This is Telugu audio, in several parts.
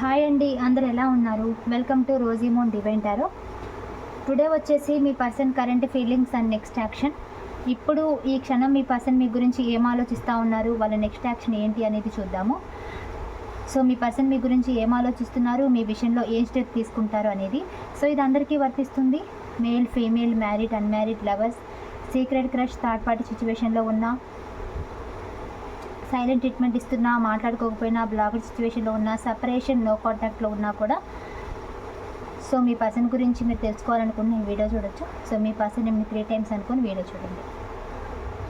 హాయ్ అండి అందరు ఎలా ఉన్నారు? Welcome to Rosymon divine tarot today వచ్చేసి మీ person current feelings and next action ఇప్పుడు ఈ క్షణం మీ పర్సన్ మీ గురించి ఏం ఆలోచిస్తూ ఉన్నారు? వాళ్ళ నెక్స్ట్ యాక్షన్ ఏంటి అనేది చూద్దాము. సో మీ పర్సన్ మీ గురించి ఏం ఆలోచిస్తున్నారు? మీ విషయంలో ఏం స్టెప్ తీసుకుంటారు అనేది. సో ఇది అందరికీ వర్తిస్తుంది. Male female married unmarried lovers secret crush third party సిచ్యువేషన్లో ఉన్న సైలెంట్ ట్రీట్మెంట్ ఇస్తున్నా మాట్లాడుకోకపోయినా బ్లాక్డ్ సిచ్యువేషన్లో ఉన్నా సపరేషన్ నో కాంటాక్ట్లో ఉన్నా కూడా. సో మీ పర్సన్ గురించి మీరు తెలుసుకోవాలనుకున్న వీడియో చూడొచ్చు. సో మీ పర్సన్ మీ త్రీ టైమ్స్ అనుకుని వీడియో చూడండి.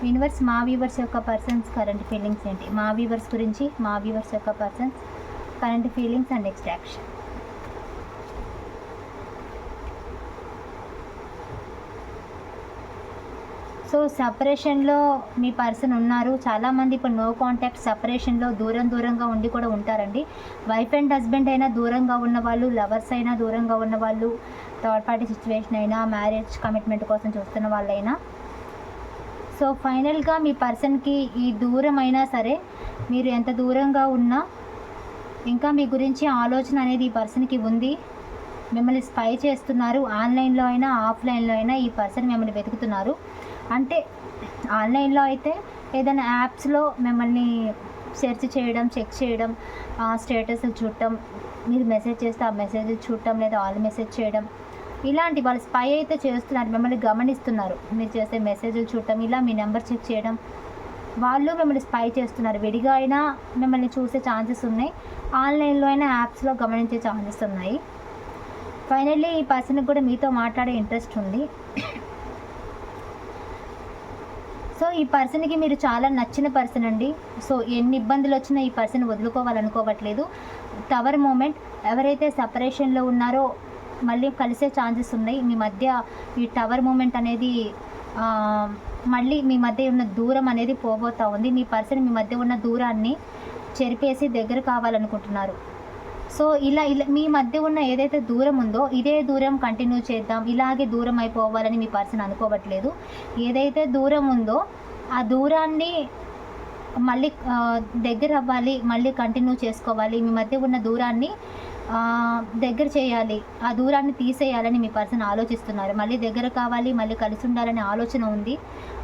యూనివర్స్ మా వ్యూవర్స్ యొక్క పర్సన్స్ కరెంట్ ఫీలింగ్స్ ఏంటి? మా వ్యూవర్స్ గురించి మా వ్యూవర్స్ యొక్క persons current feelings and next so సపరేషన్లో మీ పర్సన్ ఉన్నారు. చాలామంది ఇప్పుడు నో కాంటాక్ట్ సపరేషన్లో దూరం దూరంగా ఉండి కూడా ఉంటారండి. వైఫ్ అండ్ హస్బెండ్ అయినా దూరంగా ఉన్న వాళ్ళు లవర్స్ అయినా దూరంగా ఉన్న వాళ్ళు థర్డ్ పార్టీ సిచ్యువేషన్ అయినా మ్యారేజ్ కమిట్మెంట్ కోసం చూస్తున్న వాళ్ళైనా. సో ఫైనల్గా మీ పర్సన్కి ఈ దూరం అయినా సరే మీరు ఎంత దూరంగా ఉన్నా ఇంకా మీ గురించి ఆలోచన అనేది ఈ పర్సన్కి ఉంది. మిమ్మల్ని స్పై చేస్తున్నారు. ఆన్లైన్లో అయినా ఆఫ్లైన్లో అయినా ఈ పర్సన్ మిమ్మల్ని వెతుకుతున్నారు. అంటే ఆన్లైన్లో అయితే ఏదైనా యాప్స్లో మిమ్మల్ని సెర్చ్ చేయడం చెక్ చేయడం స్టేటస్లు చూడటం మీరు మెసేజ్ చేస్తే ఆ మెసేజ్ చూడటం లేదా ఆల్ మెసేజ్ చేయడం ఇలాంటి వాళ్ళు స్పై అయితే చేస్తున్నారు మిమ్మల్ని గమనిస్తున్నారు. మీరు చేసే మెసేజ్లు చూడటం ఇలా మీ నెంబర్ చెక్ చేయడం వాళ్ళు మిమ్మల్ని స్పై చేస్తున్నారు. విడిగా అయినా మిమ్మల్ని చూసే ఛాన్సెస్ ఉన్నాయి. ఆన్లైన్లో అయినా యాప్స్లో గమనించే ఛాన్సెస్ ఉన్నాయి. ఫైనల్లీ ఈ పర్సన్కి కూడా మీతో మాట్లాడే ఇంట్రెస్ట్ ఉంది. సో ఈ పర్సన్కి మీరు చాలా నచ్చిన పర్సన్ అండి. సో ఎన్ని ఇబ్బందులు వచ్చినా ఈ పర్సన్ వదులుకోవాలనుకోవట్లేదు. టవర్ మూమెంట్ ఎవరైతే సపరేషన్లో ఉన్నారో మళ్ళీ కలిసే ఛాన్సెస్ ఉన్నాయి. మీ మధ్య ఈ టవర్ మూమెంట్ అనేది మళ్ళీ మీ మధ్య ఉన్న దూరం అనేది పోబోతూ ఉంది. మీ పర్సన్ మీ మధ్య ఉన్న దూరాన్ని చెరిపేసి దగ్గర కావాలనుకుంటున్నారు. సో ఇలా ఇలా మీ మధ్య ఉన్న ఏదైతే దూరం ఉందో ఇదే దూరం కంటిన్యూ చేద్దాం ఇలాగే దూరం అయిపోవాలని మీ పర్సన్ అనుకోవట్లేదు. ఏదైతే దూరం ఉందో ఆ దూరాన్ని మళ్ళీ దగ్గర అవ్వాలి మళ్ళీ కంటిన్యూ చేసుకోవాలి మీ మధ్య ఉన్న దూరాన్ని దగ్గర చేయాలి ఆ దూరాన్ని తీసేయాలని మీ పర్సన్ ఆలోచిస్తున్నారు. మళ్ళీ దగ్గర కావాలి మళ్ళీ కలిసి ఉండాలనే ఆలోచన ఉంది.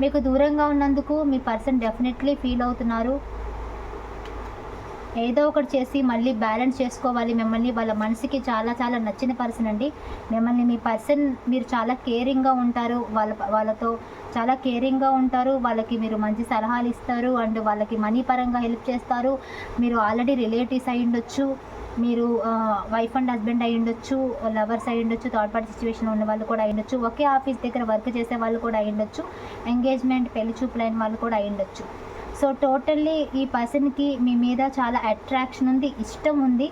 మీకు దూరంగా ఉన్నందుకు మీ పర్సన్ డెఫినెట్లీ ఫీల్ అవుతున్నారు. ఏదో ఒకటి చేసి మళ్ళీ బ్యాలెన్స్ చేసుకోవాలి మిమ్మల్ని. వాళ్ళ మనసుకి చాలా చాలా నచ్చిన పర్సన్ అండి. మిమ్మల్ని మీ పర్సన్ మీరు చాలా కేరింగ్గా ఉంటారు. వాళ్ళ వాళ్ళతో చాలా కేరింగ్గా ఉంటారు. వాళ్ళకి మీరు మంచి సలహాలు ఇస్తారు. అండ్ వాళ్ళకి మనీ పరంగా హెల్ప్ చేస్తారు. మీరు ఆల్రెడీ రిలేటివ్స్ అయి ఉండొచ్చు. మీరు వైఫ్ అండ్ హస్బెండ్ అయి ఉండొచ్చు. లవర్స్ అయి ఉండొచ్చు. థర్డ్ పార్టీ సిచ్యువేషన్ ఉన్న వాళ్ళు కూడా అయి ఉండొచ్చు. ఒకే ఆఫీస్ దగ్గర వర్క్ చేసే వాళ్ళు కూడా అయి ఉండొచ్చు. ఎంగేజ్మెంట్ పెళ్ళి చూపులైన వాళ్ళు కూడా అయి ఉండొచ్చు. సో టోటల్లీ ఈ పర్సన్కి మీ మీద చాలా అట్రాక్షన్ ఉంది ఇష్టం ఉంది.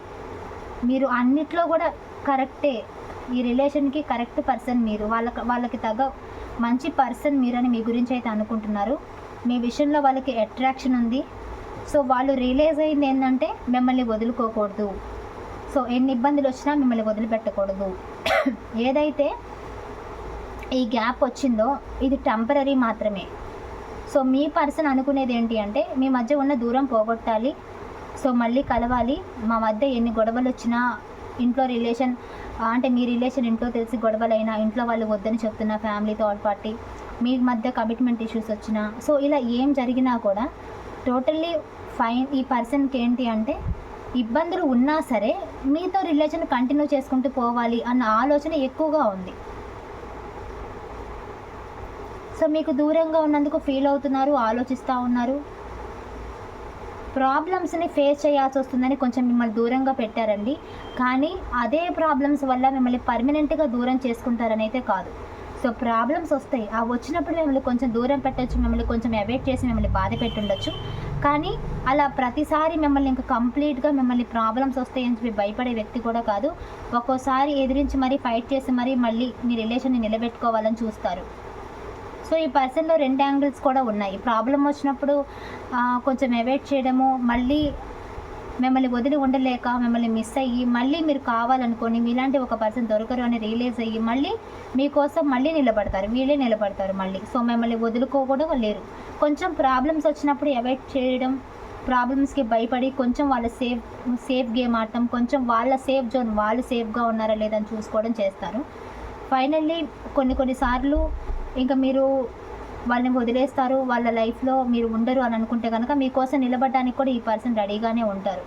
మీరు అన్నిట్లో కూడా కరెక్టే. ఈ రిలేషన్కి కరెక్ట్ పర్సన్ మీరు. వాళ్ళకి వాళ్ళకి తగ్గ మంచి పర్సన్ మీరని మీ గురించి అయితే అనుకుంటున్నారు. మీ విషయంలో వాళ్ళకి అట్రాక్షన్ ఉంది. సో వాళ్ళు రియలైజ్ అయింది ఏంటంటే మిమ్మల్ని వదులుకోకూడదు. సో ఎన్ని ఇబ్బందులు వచ్చినా మిమ్మల్ని వదిలిపెట్టకూడదు. ఏదైతే ఈ గ్యాప్ వచ్చిందో ఇది టెంపరీ మాత్రమే. సో మీ పర్సన్ అనుకునేది ఏంటి అంటే మీ మధ్య ఉన్న దూరం పోగొట్టాలి. సో మళ్ళీ కలవాలి. మా మధ్య ఎన్ని గొడవలు వచ్చినా ఇంట్లో రిలేషన్ అంటే మీ రిలేషన్ ఇంట్లో తెలిసి గొడవలైనా ఇంట్లో వాళ్ళు వద్దని చెప్తున్నా ఫ్యామిలీ థర్డ్ పార్టీ మీ మధ్య కమిట్మెంట్ ఇష్యూస్ వచ్చినా సో ఇలా ఏం జరిగినా కూడా టోటల్లీ ఫైన్. ఈ పర్సన్కి ఏంటి అంటే ఇబ్బందులు ఉన్నా సరే మీతో రిలేషన్ కంటిన్యూ చేసుకుంటూ పోవాలి అన్న ఆలోచన ఎక్కువగా ఉంది. సో మీకు దూరంగా ఉన్నందుకు ఫీల్ అవుతున్నారు ఆలోచిస్తూ ఉన్నారు. ప్రాబ్లమ్స్ని ఫేస్ చేయాల్సి వస్తుందని కొంచెం మిమ్మల్ని దూరంగా పెట్టారండి. కానీ అదే ప్రాబ్లమ్స్ వల్ల మిమ్మల్ని పర్మనెంట్గా దూరం చేసుకుంటారని అయితే కాదు. సో ప్రాబ్లమ్స్ వస్తాయి. ఆ వచ్చినప్పుడు మిమ్మల్ని కొంచెం దూరం పెట్టచ్చు మిమ్మల్ని కొంచెం అవాయిడ్ చేసి మిమ్మల్ని బాధ పెట్టుండొచ్చు. కానీ అలా ప్రతిసారి మిమ్మల్ని ఇంకా కంప్లీట్గా మిమ్మల్ని ప్రాబ్లమ్స్ వస్తాయని చెప్పి భయపడే వ్యక్తి కూడా కాదు. ఒక్కోసారి ఎదిరించి మరీ ఫైట్ చేసి మరీ మళ్ళీ మీ రిలేషన్ని నిలబెట్టుకోవాలని చూస్తారు. సో ఈ పర్సన్లో రెండు యాంగిల్స్ కూడా ఉన్నాయి. ప్రాబ్లం వచ్చినప్పుడు కొంచెం అవాయిడ్ చేయడము మళ్ళీ మిమ్మల్ని వదిలి ఉండలేక మిమ్మల్ని మిస్ అయ్యి మళ్ళీ మీరు కావాలనుకోని మీలాంటి ఒక పర్సన్ దొరకరు అని రియలైజ్ అయ్యి మళ్ళీ మీకోసం మళ్ళీ నిలబడతారు. వీళ్ళే నిలబడతారు మళ్ళీ. సో మిమ్మల్ని వదులుకోకూడదు లేరు. కొంచెం ప్రాబ్లమ్స్ వచ్చినప్పుడు అవాయిడ్ చేయడం ప్రాబ్లమ్స్కి భయపడి కొంచెం వాళ్ళ సేఫ్ సేఫ్ గేమ్ ఆడటం కొంచెం వాళ్ళ సేఫ్ జోన్ వాళ్ళు సేఫ్గా ఉన్నారా లేదని చూసుకోవడం చేస్తారు. ఫైనల్లీ కొన్ని కొన్నిసార్లు ఇంకా మీరు వాళ్ళని వదిలేస్తారు వాళ్ళ లైఫ్లో మీరు ఉండరు అని అనుకుంటే కనుక మీకోసం నిలబడడానికి కూడా ఈ పర్సన్ రెడీగానే ఉంటారు.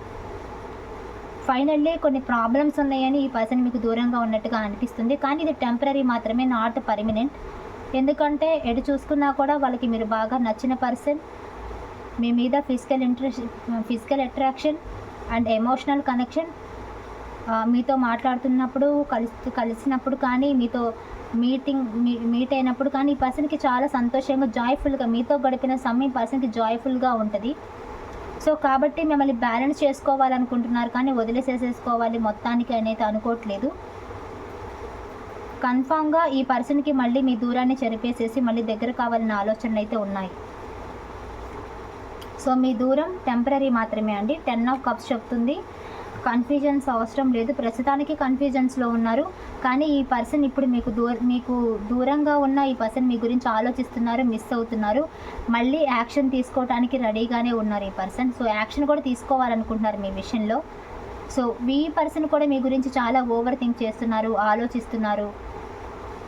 ఫైనల్లీ కొన్ని ప్రాబ్లమ్స్ ఉన్నాయని ఈ పర్సన్ మీకు దూరంగా ఉన్నట్టుగా అనిపిస్తుంది. కానీ ఇది టెంపరీ మాత్రమే నాట్ పర్మనెంట్ ఎందుకంటే ఎటు చూసుకున్నా కూడా వాళ్ళకి మీరు బాగా నచ్చిన పర్సన్ మీ మీద physical interest physical attraction and emotional connection మీతో మాట్లాడుతున్నప్పుడు కలిసి కలిసినప్పుడు కానీ మీతో మీటింగ్ మీ మీట్ అయినప్పుడు కానీ ఈ పర్సన్కి చాలా సంతోషంగా జాయ్ఫుల్గా మీతో గడిపిన సమయం పర్సన్కి జాయ్ఫుల్గా ఉంటుంది. సో కాబట్టి మిమ్మల్ని బ్యాలెన్స్ చేసుకోవాలనుకుంటున్నారు కానీ వదిలేసేసేసుకోవాలి మొత్తానికి అనేది అనుకోవట్లేదు. కన్ఫామ్గా ఈ పర్సన్కి మళ్ళీ మీ దూరాన్ని చెరిపేసేసి మళ్ళీ దగ్గర కావాలన్న ఆలోచనలు అయితే ఉన్నాయి. సో మీ దూరం టెంపరీ మాత్రమే అండి. టెన్ ఆఫ్ కప్స్ చెప్తుంది. కన్ఫ్యూజన్స్ అవసరం లేదు. ప్రస్తుతానికి కన్ఫ్యూజన్స్లో ఉన్నారు. కానీ ఈ పర్సన్ ఇప్పుడు మీకు దూర మీకు దూరంగా ఉన్న ఈ పర్సన్ మీ గురించి ఆలోచిస్తున్నారు మిస్ అవుతున్నారు. మళ్ళీ యాక్షన్ తీసుకోవడానికి రెడీగానే ఉన్నారు ఈ పర్సన్ సో యాక్షన్ కూడా తీసుకోవాలనుకుంటున్నారు మీ విషయంలో. సో ఈ పర్సన్ కూడా మీ గురించి చాలా ఓవర్ థింక్ చేస్తున్నారు ఆలోచిస్తున్నారు.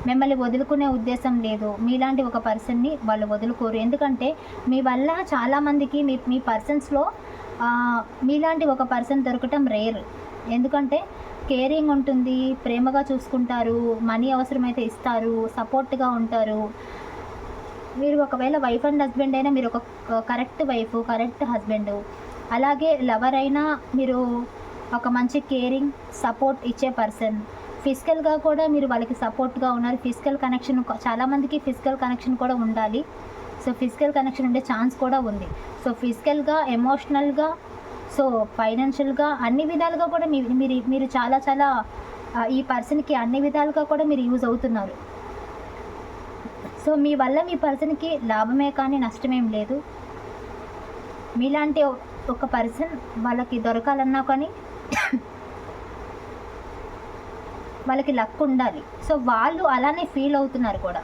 మిమ్మల్ని వదులుకునే ఉద్దేశం లేదు. మీలాంటి ఒక పర్సన్ని వాళ్ళు వదులుకోరు. ఎందుకంటే మీ వల్ల చాలామందికి మీ మీ పర్సన్స్లో మీలాంటి ఒక పర్సన్ దొరకటం రేర్. ఎందుకంటే కేరింగ్ ఉంటుంది ప్రేమగా చూసుకుంటారు మనీ అవసరమైతే ఇస్తారు సపోర్ట్గా ఉంటారు. మీరు ఒకవేళ వైఫ్ అండ్ హస్బెండ్ అయినా మీరు ఒక కరెక్ట్ వైఫ్ కరెక్ట్ హస్బెండ్. అలాగే లవర్ అయినా మీరు ఒక మంచి కేరింగ్ సపోర్ట్ ఇచ్చే పర్సన్. ఫిజికల్గా కూడా మీరు వాళ్ళకి సపోర్ట్గా ఉన్నారు. ఫిజికల్ కనెక్షన్ చాలామందికి ఫిజికల్ కనెక్షన్ కూడా ఉండాలి. సో ఫిజికల్ కనెక్షన్ ఉండే ఛాన్స్ కూడా ఉంది. సో ఫిజికల్గా ఎమోషనల్గా సో ఫైనాన్షియల్గా అన్ని విధాలుగా కూడా మీ మీరు మీరు చాలా చాలా ఈ పర్సన్కి అన్ని విధాలుగా కూడా మీరు యూజ్ అవుతున్నారు. సో మీ వల్ల మీ పర్సన్కి లాభమే కానీ నష్టమేం లేదు. మీలాంటి ఒక పర్సన్ వాళ్ళకి దొరకాలన్నా కానీ వాళ్ళకి లక్ ఉండాలి. సో వాళ్ళు అలానే ఫీల్ అవుతున్నారు కూడా.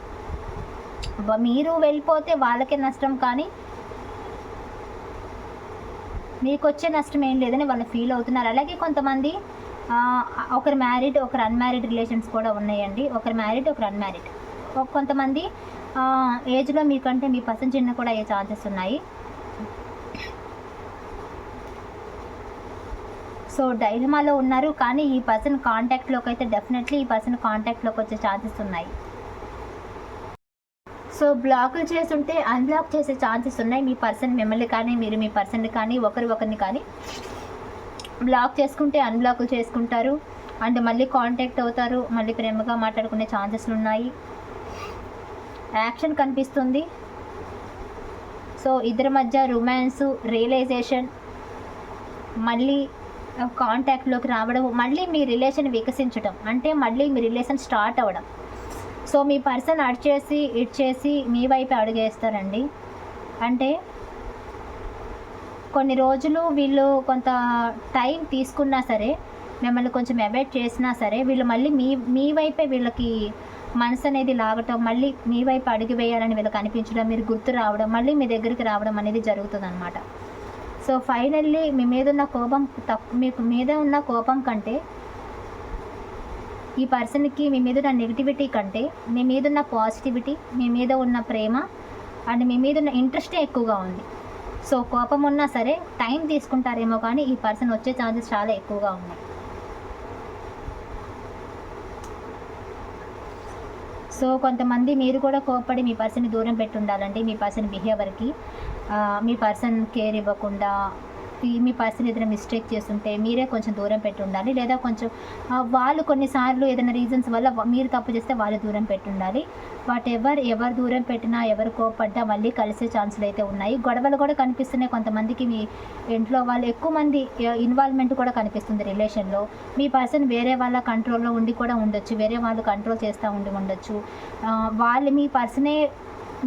మీరు వెళ్ళిపోతే వాళ్ళకే నష్టం కానీ మీకు వచ్చే నష్టం ఏం లేదని వాళ్ళు ఫీల్ అవుతున్నారు. అలాగే కొంతమంది ఒకరు మ్యారీడ్ ఒకరు అన్మ్యారీడ్ రిలేషన్స్ కూడా ఉన్నాయండి. ఒకరు మ్యారీడ్ ఒకరు అన్మ్యారీడ్ కొంతమంది ఏజ్లో మీకంటే మీ పర్సన్ చిన్న కూడా అయ్యే ఛాన్సెస్ ఉన్నాయి. సో డైలమాలో ఉన్నారు. కానీ ఈ పర్సన్ కాంటాక్ట్లోకి అయితే డెఫినెట్లీ ఈ పర్సన్ కాంటాక్ట్లోకి వచ్చే ఛాన్సెస్ ఉన్నాయి. సో బ్లాకులు చేస్తుంటే అన్బ్లాక్ చేసే ఛాన్సెస్ ఉన్నాయి. మీ పర్సన్ మిమ్మల్ని కానీ మీరు మీ పర్సన్ కానీ ఒకరి ఒకరిని కానీ బ్లాక్ చేసుకుంటే అన్బ్లాక్ చేసుకుంటారు. అండ్ మళ్ళీ కాంటాక్ట్ అవుతారు. మళ్ళీ ప్రేమగా మాట్లాడుకునే ఛాన్సెస్లు ఉన్నాయి. యాక్షన్ కనిపిస్తుంది. సో ఇద్దరి మధ్య రొమాన్స్ రియలైజేషన్ మళ్ళీ కాంటాక్ట్లోకి రావడం మళ్ళీ మీ రిలేషన్ వికసించడం. అంటే మళ్ళీ మీ రిలేషన్ స్టార్ట్ అవ్వడం. సో మీ పర్సన్ అట్ చేసి ఇట్ చేసి మీ వైపు అడుగేస్తారండి అంటే కొన్ని రోజులు వీళ్ళు కొంత టైం తీసుకున్నా సరే మిమ్మల్ని కొంచెం అవాయిడ్ చేసినా సరే వీళ్ళు మళ్ళీ మీ మీ వైపే వీళ్ళకి మనసు అనేది లాగటం మళ్ళీ మీ వైపు అడుగు వేయాలని వీళ్ళకి అనిపించడం మీరు గుర్తు రావడం మళ్ళీ మీ దగ్గరికి రావడం అనేది జరుగుతుంది అనమాట సో ఫైనల్లీ మీ మీద ఉన్న కోపం తక్కు మీకు మీద ఉన్న కోపం కంటే ఈ పర్సన్కి మీ మీద ఉన్న నెగిటివిటీ కంటే మీ మీద ఉన్న పాజిటివిటీ మీ మీద ఉన్న ప్రేమ అండ్ మీ మీద ఉన్న ఇంట్రెస్టే ఎక్కువగా ఉంది. సో కోపం ఉన్నా సరే టైం తీసుకుంటారేమో కానీ ఈ పర్సన్ వచ్చే ఛాన్సెస్ చాలా ఎక్కువగా ఉన్నాయి. సో కొంతమంది మీరు కూడా కోపడి మీ పర్సన్ని దూరం పెట్టి ఉండాలండి మీ పర్సన్ బిహేవియర్కి మీ పర్సన్ కేర్ ఇవ్వకుండా మీ పర్సన్ ఏదైనా మిస్టేక్ చేస్తుంటే మీరే కొంచెం దూరం పెట్టి ఉండాలి లేదా కొంచెం వాళ్ళు కొన్నిసార్లు ఏదైనా రీజన్స్ వల్ల మీరు తప్పు చేస్తే వాళ్ళు దూరం పెట్టి ఉండాలి వాట్ ఎవర్ ఎవరు దూరం పెట్టినా ఎవరు కోపడ్డా మళ్ళీ కలిసే ఛాన్సులు అయితే ఉన్నాయి. గొడవలు కూడా కనిపిస్తున్నాయి కొంతమందికి. మీ ఇంట్లో వాళ్ళు ఎక్కువ మంది ఇన్వాల్వ్మెంట్ కూడా కనిపిస్తుంది రిలేషన్లో మీ పర్సన్ వేరే వాళ్ళ కంట్రోల్లో ఉండి కూడా ఉండొచ్చు. వేరే వాళ్ళు కంట్రోల్ చేస్తూ ఉండి ఉండొచ్చు. వాళ్ళు మీ పర్సనే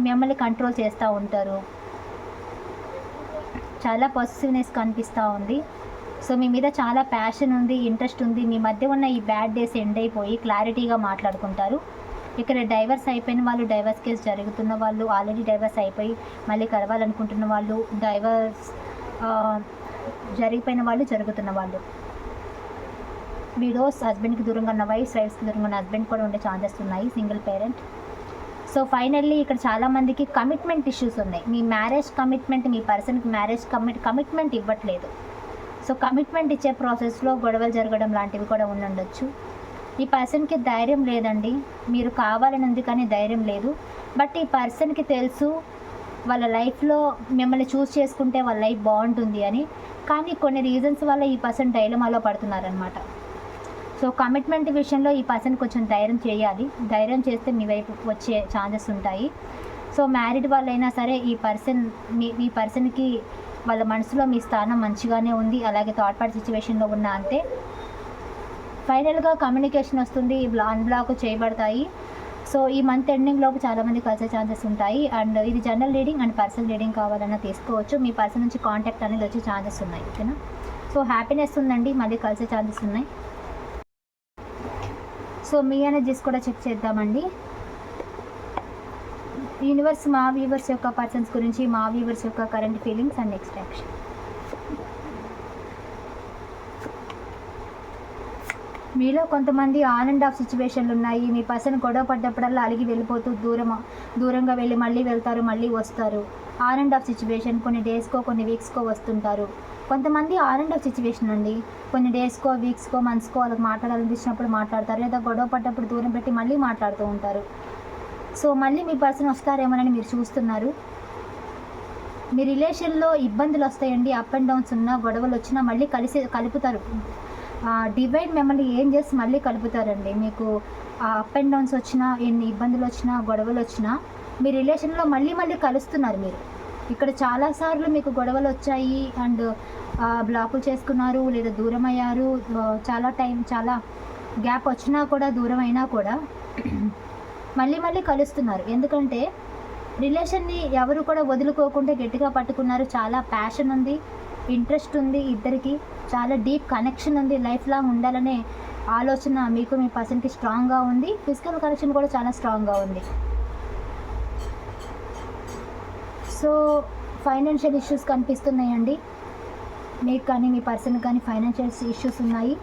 మిమ్మల్ని కంట్రోల్ చేస్తూ ఉంటారు. చాలా పాజిటివ్నెస్ కనిపిస్తూ ఉంది. సో మీ మీద చాలా ప్యాషన్ ఉంది ఇంట్రెస్ట్ ఉంది. మీ మధ్య ఉన్న ఈ బ్యాడ్ డేస్ ఎండ్ అయిపోయి క్లారిటీగా మాట్లాడుకుంటారు. ఇక్కడ డైవర్స్ అయిపోయిన వాళ్ళు డైవర్స్ కేసు జరుగుతున్న వాళ్ళు ఆల్రెడీ డైవర్స్ అయిపోయి మళ్ళీ కలవాలనుకుంటున్న వాళ్ళు డైవర్స్ జరిగిపోయిన వాళ్ళు జరుగుతున్న వాళ్ళు. విడోస్ హస్బెండ్కి దూరంగా ఉన్న వైఫ్ వైఫ్స్కి దూరంగా ఉన్న హస్బెండ్ కూడా ఉండే ఛాన్సెస్ ఉన్నాయి. సింగిల్ పేరెంట్ సో ఫైనల్లీ ఇక్కడ చాలామందికి కమిట్మెంట్ ఇష్యూస్ ఉన్నాయి. మీ మ్యారేజ్ కమిట్మెంట్ మీ పర్సన్కి మ్యారేజ్ కమిట్ కమిట్మెంట్ ఇవ్వట్లేదు. సో కమిట్మెంట్ ఇచ్చే ప్రాసెస్లో గొడవలు జరగడం లాంటివి కూడా ఉండొచ్చు ఈ పర్సన్కి ధైర్యం లేదండి. మీరు కావాలని ఉంది కానీ ధైర్యం లేదు. బట్ ఈ పర్సన్కి తెలుసు వాళ్ళ లైఫ్లో మిమ్మల్ని చూస్ చేసుకుంటే వాళ్ళ లైఫ్ బాగుంటుంది అని. కానీ కొన్ని రీజన్స్ వల్ల ఈ పర్సన్ డైలమాలో పడుతున్నారనమాట సో కమిట్మెంట్ విషయంలో ఈ పర్సన్ కొంచెం ధైర్యం చేయాలి. ధైర్యం చేస్తే మీ వైపు వచ్చే ఛాన్సెస్ ఉంటాయి. సో మ్యారీడ్ వాళ్ళైనా సరే ఈ పర్సన్ మీ మీ పర్సన్కి వాళ్ళ మనసులో మీ స్థానం మంచిగానే ఉంది. అలాగే థర్డ్ పార్టీ సిచ్యువేషన్లో ఉన్న అంతే. ఫైనల్గా కమ్యూనికేషన్ వస్తుంది. అన్బ్లాక్ చేయబడతాయి. సో ఈ మంత్ ఎండింగ్ లోపు చాలామంది కలిసే ఛాన్సెస్ ఉంటాయి. అండ్ ఇది general reading and personal reading కావాలన్నా తీసుకోవచ్చు. మీ పర్సన్ నుంచి కాంటాక్ట్ అనేది వచ్చే ఛాన్సెస్ ఉన్నాయి. ఓకేనా? సో హ్యాపీనెస్ ఉందండి. మళ్ళీ కలిసే ఛాన్సెస్ ఉన్నాయి. సో మీ ఎనర్జీస్ కూడా చెక్ చేద్దామండి. యూనివర్స్ మా వ్యూవర్స్ యొక్క పర్సన్స్ గురించి మా వ్యూవర్స్ యొక్క current feelings and next action మీలో కొంతమంది ఆన్ అండ్ ఆఫ్ సిచ్యువేషన్లు ఉన్నాయి. మీ పర్సన్ గొడవ పడ్డప్పుడల్లా అలిగి వెళ్ళిపోతూ దూరం దూరంగా వెళ్ళి మళ్ళీ వెళ్తారు మళ్ళీ వస్తారు. ఆన్ అండ్ ఆఫ్ సిచ్యువేషన్ కొన్ని డేస్కో కొన్ని వీక్స్కో వస్తుంటారు. కొంతమంది ఆర్ అండ్ ఆఫ్ సిచ్యువేషన్ అండి. కొన్ని డేస్కో వీక్స్కో మంత్స్కో వాళ్ళకి మాట్లాడాలనిపించినప్పుడు మాట్లాడతారు. లేదా గొడవ పడ్డప్పుడు దూరం పెట్టి మళ్ళీ మాట్లాడుతూ ఉంటారు. సో మళ్ళీ మీ పర్సన్ వస్తారేమోనని మీరు చూస్తున్నారు. మీ రిలేషన్లో ఇబ్బందులు వస్తాయండి. అప్ అండ్ డౌన్స్ ఉన్నా గొడవలు వచ్చినా మళ్ళీ కలిసి కలుపుతారు. డివైడ్ మిమ్మల్ని ఏం చేసి మళ్ళీ కలుపుతారండి. మీకు అప్ అండ్ డౌన్స్ వచ్చినా ఎన్ని ఇబ్బందులు వచ్చినా గొడవలు వచ్చినా మీ రిలేషన్లో మళ్ళీ మళ్ళీ కలుస్తున్నారు మీరు. ఇక్కడ చాలాసార్లు మీకు గొడవలు వచ్చాయి అండ్ బ్లాకులు చేసుకున్నారు లేదా దూరం అయ్యారు. చాలా టైం చాలా గ్యాప్ వచ్చినా కూడా దూరం అయినా కూడా మళ్ళీ మళ్ళీ కలుస్తున్నారు. ఎందుకంటే రిలేషన్ని ఎవరు కూడా వదులుకోకుండా గట్టిగా పట్టుకున్నారు. చాలా ప్యాషన్ ఉంది ఇంట్రెస్ట్ ఉంది ఇద్దరికి చాలా డీప్ కనెక్షన్ ఉంది. లైఫ్ లాంగ్ ఉండాలనే ఆలోచన మీకు మీ పర్సన్కి స్ట్రాంగ్గా ఉంది. ఫిజికల్ కనెక్షన్ కూడా చాలా స్ట్రాంగ్గా ఉంది. సో ఫైనాన్షియల్ ఇష్యూస్ కనిపిస్తున్నాయండి. మీకు కానీ మీ పర్సన్ కానీ ఫైనాన్షియల్ ఇష్యూస్ ఉన్నాయి.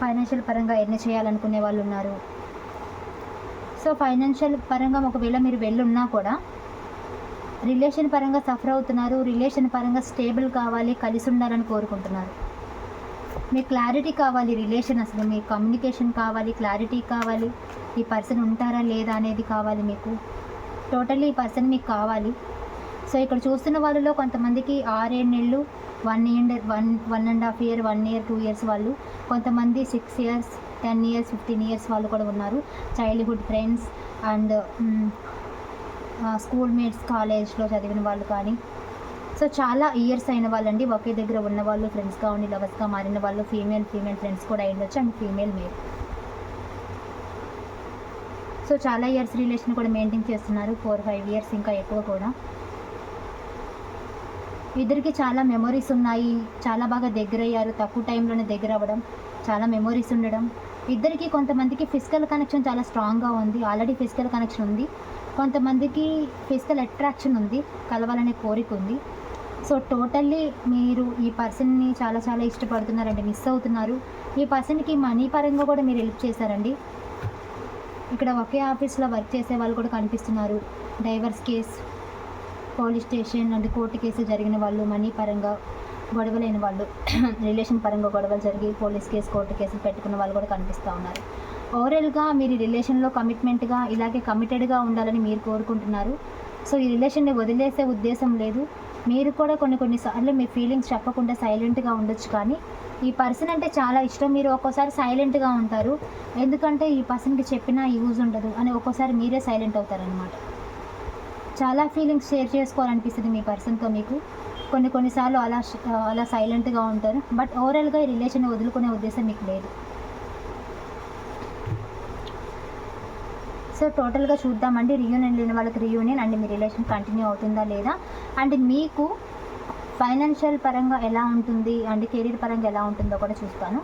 ఫైనాన్షియల్ పరంగా ఎన్ని చేయాలనుకునే వాళ్ళు ఉన్నారు. సో ఫైనాన్షియల్ పరంగా ఒకవేళ మీరు వెళ్ళున్నా కూడా రిలేషన్ పరంగా సఫర్ అవుతున్నారు. రిలేషన్ పరంగా స్టేబుల్ కావాలి కలిసి ఉండాలని కోరుకుంటున్నారు. మీ క్లారిటీ కావాలి రిలేషన్ అసలు మీ కమ్యూనికేషన్ కావాలి క్లారిటీ కావాలి. ఈ పర్సన్ ఉంటారా లేదా అనేది కావాలి మీకు. టోటల్లీ ఈ పర్సన్ మీకు కావాలి. సో ఇక్కడ చూస్తున్న వాళ్ళలో కొంతమందికి ఆరేడు నెలలు one year one one and half year one year two years వాళ్ళు కొంతమంది six years ten years fifteen years వాళ్ళు కూడా ఉన్నారు. Childhood friends and school mates కాలేజ్లో చదివిన వాళ్ళు కానీ. సో చాలా ఇయర్స్ అయిన వాళ్ళండి. ఒకే దగ్గర ఉన్న వాళ్ళు ఫ్రెండ్స్గా ఉండి లవర్స్గా మారిన వాళ్ళు ఫీమేల్ ఫీమేల్ ఫ్రెండ్స్ కూడా అయ్యిండొచ్చు అండ్ ఫీమేల్ మేల్ సో చాలా ఇయర్స్ రిలేషన్ కూడా మెయింటైన్ చేస్తున్నారు. ఫోర్ ఫైవ్ ఇయర్స్ ఇంకా ఎక్కువ కూడా. ఇద్దరికి చాలా మెమొరీస్ ఉన్నాయి. చాలా బాగా దగ్గర అయ్యారు తక్కువ టైంలోనే దగ్గర అవ్వడం చాలా మెమొరీస్ ఉండడం. ఇద్దరికి కొంతమందికి ఫిజికల్ కనెక్షన్ చాలా స్ట్రాంగ్గా ఉంది. ఆల్రెడీ ఫిజికల్ కనెక్షన్ ఉంది. కొంతమందికి ఫిజికల్ అట్రాక్షన్ ఉంది. కలవాలనే కోరిక ఉంది. సో టోటల్లీ మీరు ఈ పర్సన్ని చాలా చాలా ఇష్టపడుతున్నారండి. మిస్ అవుతున్నారు. ఈ పర్సన్కి మనీ పరంగా కూడా మీరు హెల్ప్ చేశారండి. ఇక్కడ ఒకే ఆఫీస్లో వర్క్ చేసే వాళ్ళు కూడా కనిపిస్తున్నారు. డైవర్స్ కేస్ పోలీస్ స్టేషన్ అంటే కోర్టు కేసు జరిగిన వాళ్ళు మనీ పరంగా గొడవలైన వాళ్ళు రిలేషన్ పరంగా గొడవలు జరిగి పోలీస్ కేసు కోర్టు కేసులు పెట్టుకున్న వాళ్ళు కూడా కనిపిస్తూ ఉన్నారు. ఓవరాల్గా మీరు ఈ రిలేషన్లో కమిట్మెంట్గా ఇలాగే కమిటెడ్గా ఉండాలని మీరు కోరుకుంటున్నారు. సో ఈ రిలేషన్ని వదిలేసే ఉద్దేశం లేదు. మీరు కూడా కొన్ని కొన్నిసార్లు మీ ఫీలింగ్స్ చెప్పకుండా సైలెంట్గా ఉండొచ్చు కానీ ఈ పర్సన్ అంటే చాలా ఇష్టం. మీరు ఒక్కోసారి సైలెంట్గా ఉంటారు. ఎందుకంటే ఈ పర్సన్కి చెప్పినా యూజ్ ఉండదు అని ఒక్కోసారి మీరే సైలెంట్ అవుతారనమాట చాలా ఫీలింగ్స్ షేర్ చేసుకోవాలనిపిస్తుంది మీ పర్సన్తో మీకు. కొన్ని కొన్నిసార్లు అలా అలా సైలెంట్గా ఉంటారు. బట్ ఓవరాల్గా ఈ రిలేషన్ వదులుకునే ఉద్దేశం మీకు లేదు. సో టోటల్గా చూద్దామండి. రీయూనియన్ లేని వాళ్ళకి రీయూనియన్ అండ్. మీ రిలేషన్ కంటిన్యూ అవుతుందా లేదా? అండ్ మీకు ఫైనాన్షియల్ పరంగా ఎలా ఉంటుంది? అండ్ కెరీర్ పరంగా ఎలా ఉంటుందో కూడా చూస్తాను.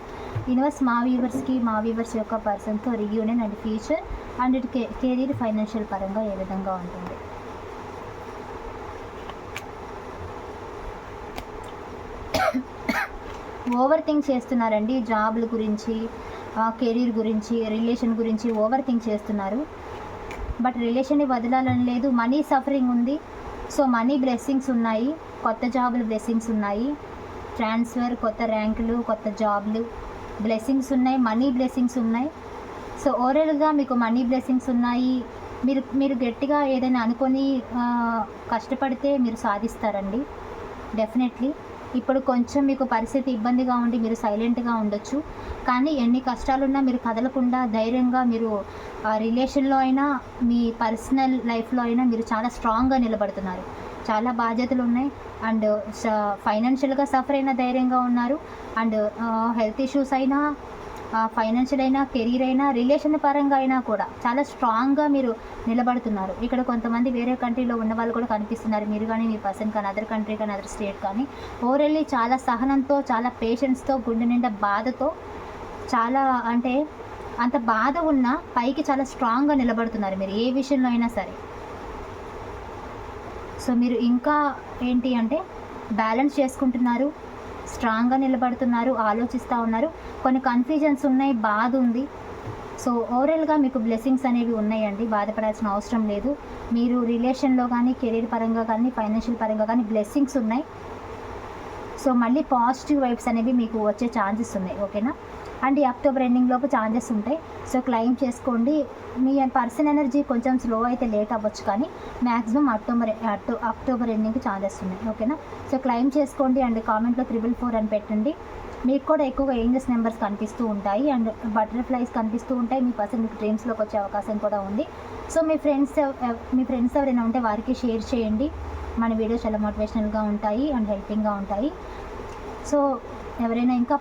ఇన్వర్స్ మా వ్యూవర్స్కి మా వ్యూవర్స్ యొక్క పర్సన్తో రీయూనియన్ అండ్ ఫ్యూచర్ అండ్ ఇటు కెరీర్ ఫైనాన్షియల్ పరంగా ఏ విధంగా ఉంటుంది? ఓవర్ థింక్ చేస్తున్నారండి జాబ్ల గురించి కెరీర్ గురించి రిలేషన్ గురించి ఓవర్ థింక్ చేస్తున్నారు. బట్ రిలేషన్ని వదలాలని లేదు. మనీ సఫరింగ్ ఉంది. సో మనీ బ్లెస్సింగ్స్ ఉన్నాయి. కొత్త జాబులు బ్లెస్సింగ్స్ ఉన్నాయి. ట్రాన్స్ఫర్ కొత్త ర్యాంకులు కొత్త జాబ్లు బ్లెస్సింగ్స్ ఉన్నాయి. మనీ బ్లెస్సింగ్స్ ఉన్నాయి. సో ఓవరాల్గా మీకు మనీ బ్లెస్సింగ్స్ ఉన్నాయి. మీరు మీరు గట్టిగా ఏదైనా అనుకొని కష్టపడితే మీరు సాధిస్తారండి. డెఫినెట్లీ. ఇప్పుడు కొంచెం మీకు పరిస్థితి ఇబ్బందిగా ఉండి మీరు సైలెంట్గా ఉండొచ్చు. కానీ ఎన్ని కష్టాలున్నా మీరు కదలకుండా ధైర్యంగా మీరు రిలేషన్లో అయినా మీ పర్సనల్ లైఫ్లో అయినా మీరు చాలా స్ట్రాంగ్గా నిలబడుతున్నారు. చాలా బాధ్యతలు ఉన్నాయి. అండ్ ఫైనాన్షియల్గా సఫర్ అయిన ధైర్యంగా ఉన్నారు. అండ్ హెల్త్ ఇష్యూస్ అయినా ఫైనాన్షియల్ అయినా కెరీర్ అయినా రిలేషన్ పరంగా అయినా కూడా చాలా స్ట్రాంగ్గా మీరు నిలబడుతున్నారు. ఇక్కడ కొంతమంది వేరే కంట్రీలో ఉన్న వాళ్ళు కూడా కనిపిస్తున్నారు. మీరు కానీ మీ పర్సన్ కానీ అదర్ కంట్రీ కానీ అదర్ స్టేట్ కానీ ఓవరెళ్ళి చాలా సహనంతో చాలా పేషెన్స్తో గుండె నిండా బాధతో చాలా అంటే అంత బాధ ఉన్నా పైకి చాలా స్ట్రాంగ్గా నిలబడుతున్నారు మీరు ఏ విషయంలో అయినా సరే. సో మీరు ఇంకా ఏంటి అంటే బ్యాలెన్స్ చేసుకుంటున్నారు. స్ట్రాంగ్గా నిలబడుతున్నారు ఆలోచిస్తూ ఉన్నారు. కొన్ని కన్ఫ్యూజన్స్ ఉన్నాయి బాధ ఉంది. సో ఓవరాల్గా మీకు బ్లెస్సింగ్స్ అనేవి ఉన్నాయండి. బాధపడాల్సిన అవసరం లేదు. మీరు రిలేషన్లో కానీ కెరీర్ పరంగా కానీ ఫైనాన్షియల్ పరంగా కానీ బ్లెస్సింగ్స్ ఉన్నాయి. సో మళ్ళీ పాజిటివ్ వైబ్స్ అనేవి మీకు వచ్చే ఛాన్సెస్ ఉన్నాయి. ఓకేనా అండ్ ఈ అక్టోబర్ ఎండింగ్ లోపు ఛాన్సెస్ ఉంటాయి. సో క్లెయిమ్ చేసుకోండి. మీ పర్సన్ ఎనర్జీ కొంచెం స్లో అయితే లేట్ అవ్వచ్చు కానీ మ్యాక్సిమం అక్టోబర్ అక్టో అక్టోబర్ ఎండింగ్కి ఛాన్సెస్ ఉన్నాయి. ఓకేనా? సో క్లెయిమ్ చేసుకోండి అండ్ కామెంట్లో త్రిబుల్ ఫోర్ అని పెట్టండి. మీకు కూడా ఎక్కువగా ఏంజెస్ నెంబర్స్ కనిపిస్తూ ఉంటాయి. అండ్ బటర్ఫ్లైస్ కనిపిస్తూ ఉంటాయి. మీ పర్సన్ మీకు డ్రీమ్స్లోకి వచ్చే అవకాశం కూడా ఉంది. సో మీ ఫ్రెండ్స్ మీ ఫ్రెండ్స్ ఎవరైనా ఉంటే వారికి షేర్ చేయండి. మన వీడియోస్ చాలా మోటివేషనల్గా ఉంటాయి అండ్ హెల్పింగ్గా ఉంటాయి. సో ఎవరైనా ఇంకా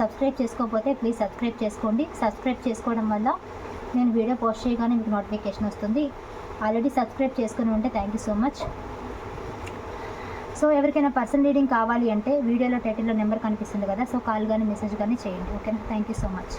సబ్స్క్రైబ్ చేసుకోకపోతే ప్లీజ్ సబ్స్క్రైబ్ చేసుకోండి. సబ్స్క్రైబ్ చేసుకోవడం వల్ల నేను వీడియో పోస్ట్ చేయగానే మీకు నోటిఫికేషన్ వస్తుంది. ఆల్రెడీ సబ్స్క్రైబ్ చేసుకుని ఉంటే thank you so much so ఎవరికైనా పర్సన్ రీడింగ్ కావాలి అంటే వీడియోలో టైటిల్లో నెంబర్ కనిపిస్తుంది కదా సో కాల్ కానీ మెసేజ్ కానీ చేయండి. ఓకేనా థ్యాంక్ యూ సో మచ్